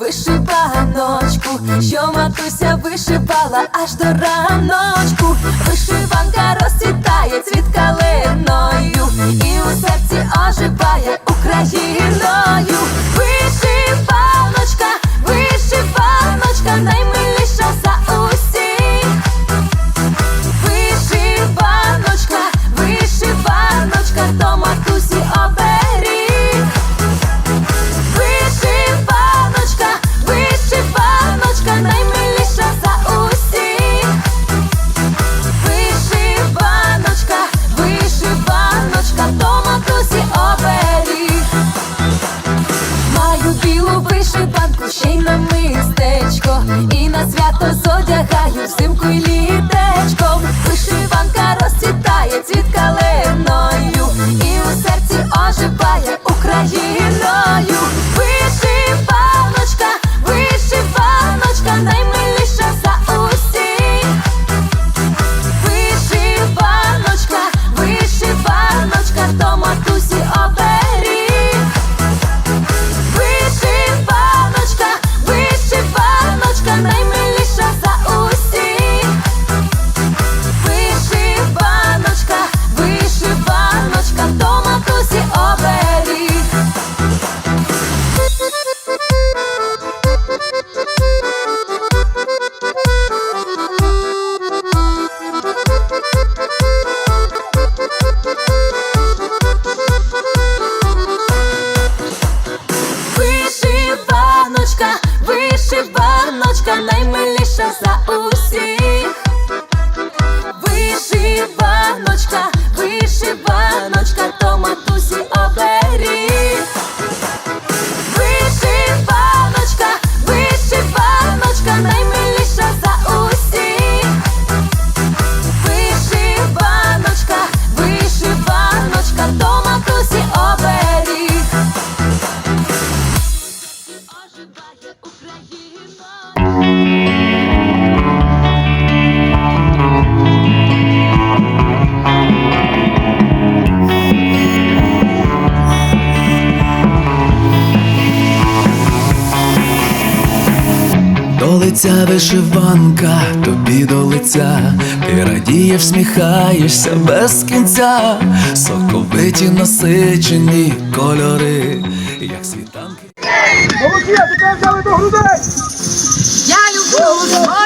Вишиваночку, що матуся вишивала аж до раночку, вишиванка розцвітає цвіт калино. свято Кролиця вишиванка тобі до лиця, ти радієш, сміхаєшся без кінця, соковиті насичені кольори, як світанки. Молодці, а тепер взяли до грудей! Я люблю!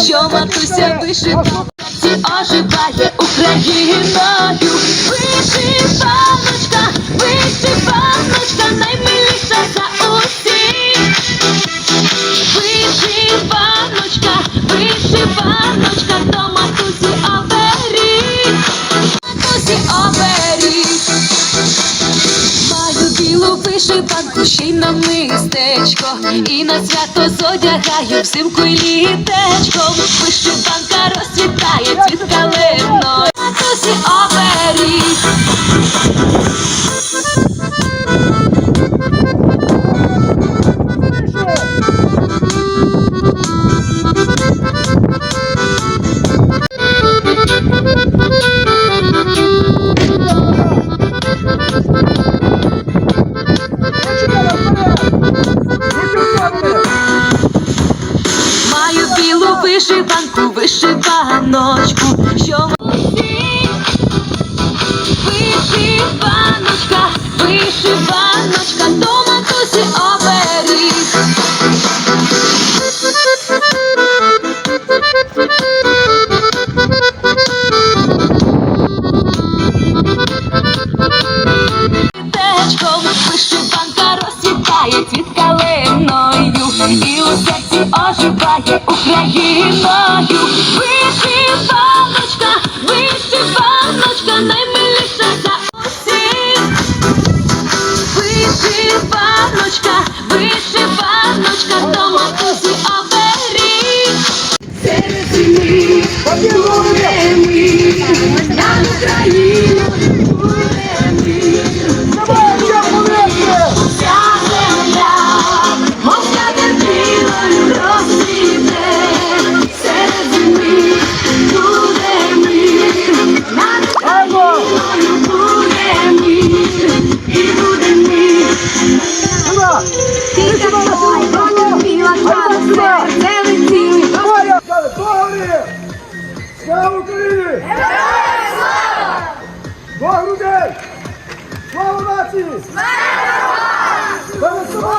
що матуся вишивала, оживає Україною. Вишиваночка, вишиваночка, наймиліша за усіх. Вишиваночка, вишиваночка. душі на мистечко, і на свято зодягаю взимку й літечком. Вищу банка розцвітає цвіт калиною. Тусі. вишиванку, вишиваночку. оживає Україною. Вишиваночка, вишиваночка, наймиліша за усіх. Вишиваночка, вишиваночка, то матусі оберіг. Серед зими, обіло ми, на Україну. Vamos, vamos!